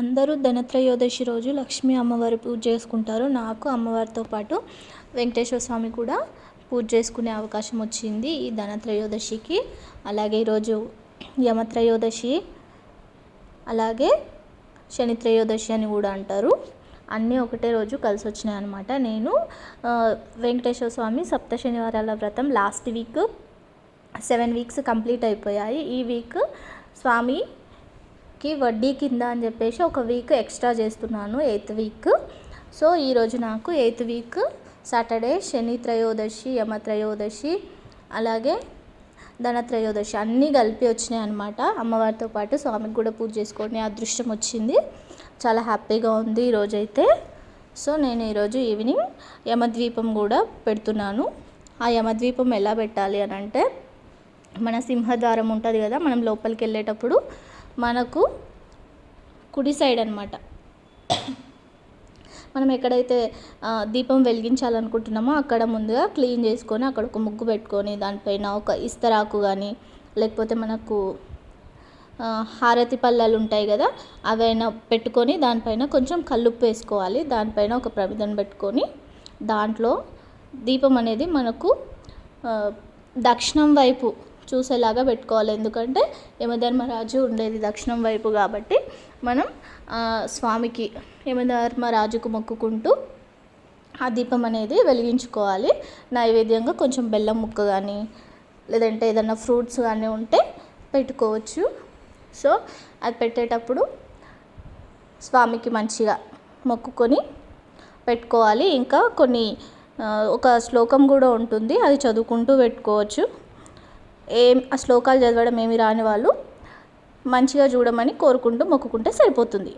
అందరూ ధనత్రయోదశి రోజు లక్ష్మీ అమ్మవారి పూజ చేసుకుంటారు. నాకు అమ్మవారితో పాటు వెంకటేశ్వర స్వామి కూడా పూజ చేసుకునే అవకాశం వచ్చింది ఈ ధనత్రయోదశికి. అలాగే ఈరోజు యమత్రయోదశి అలాగే శనిత్రయోదశి అని కూడా అంటారు. అన్నీ ఒకటే రోజు కలిసి వచ్చినాయి అనమాట నేను వెంకటేశ్వర స్వామి సప్త శనివారాల వ్రతం last week seven weeks complete అయిపోయాయి. ఈ వీక్ స్వామి కి వడ్డీ కింద అని చెప్పేసి ఒక వీక్ ఎక్స్ట్రా చేస్తున్నాను ఎయిత్ వీక్ సో ఈరోజు నాకు ఎయిత్ వీక్ సాటర్డే శని త్రయోదశి యమ త్రయోదశి అలాగే ధనత్రయోదశి అన్నీ కలిపి వచ్చినాయి అనమాట అమ్మవారితో పాటు స్వామికి కూడా పూజ చేసుకొని అదృష్టం వచ్చింది. చాలా హ్యాపీగా ఉంది ఈరోజైతే సో నేను ఈరోజు ఈవినింగ్ యమద్వీపం కూడా పెడుతున్నాను. ఆ యమద్వీపం ఎలా పెట్టాలి అని అంటే మన సింహద్వారం ఉంటుంది కదా మనం లోపలికి వెళ్ళేటప్పుడు మనకు కుడి సైడ్ అనమాట మనం ఎక్కడైతే దీపం వెలిగించాలనుకుంటున్నామో అక్కడ ముందుగా క్లీన్ చేసుకొని అక్కడ ఒక ముగ్గు పెట్టుకొని దానిపైన ఒక ఇస్తరాకు కానీ లేకపోతే మనకు హారతి పళ్ళాలు ఉంటాయి కదా అవైనా పెట్టుకొని దానిపైన కొంచెం కల్లుప్పు వేసుకోవాలి. దానిపైన ఒక ప్రమిదను పెట్టుకొని దాంట్లో దీపం అనేది మనకు దక్షిణం వైపు చూసేలాగా పెట్టుకోవాలి. ఎందుకంటే యమధర్మరాజు ఉండేది దక్షిణం వైపు కాబట్టి మనం స్వామికి యమధర్మరాజుకు మొక్కుకుంటూ ఆ దీపం అనేది వెలిగించుకోవాలి. నైవేద్యంగా కొంచెం బెల్లం ముక్క కానీ లేదంటే ఏదైనా ఫ్రూట్స్ కానీ ఉంటే పెట్టుకోవచ్చు. సో అది పెట్టేటప్పుడు స్వామికి మంచిగా మొక్కుకొని పెట్టుకోవాలి. ఇంకా కొన్ని ఒక శ్లోకం కూడా ఉంటుంది. అది చదువుకుంటూ పెట్టుకోవచ్చు. ఏం ఆ శ్లోకాలు చదవడం ఏమి రాని వాళ్ళు మంచిగా చూడమని కోరుకుంటూ మొక్కుకుంటే సరిపోతుంది.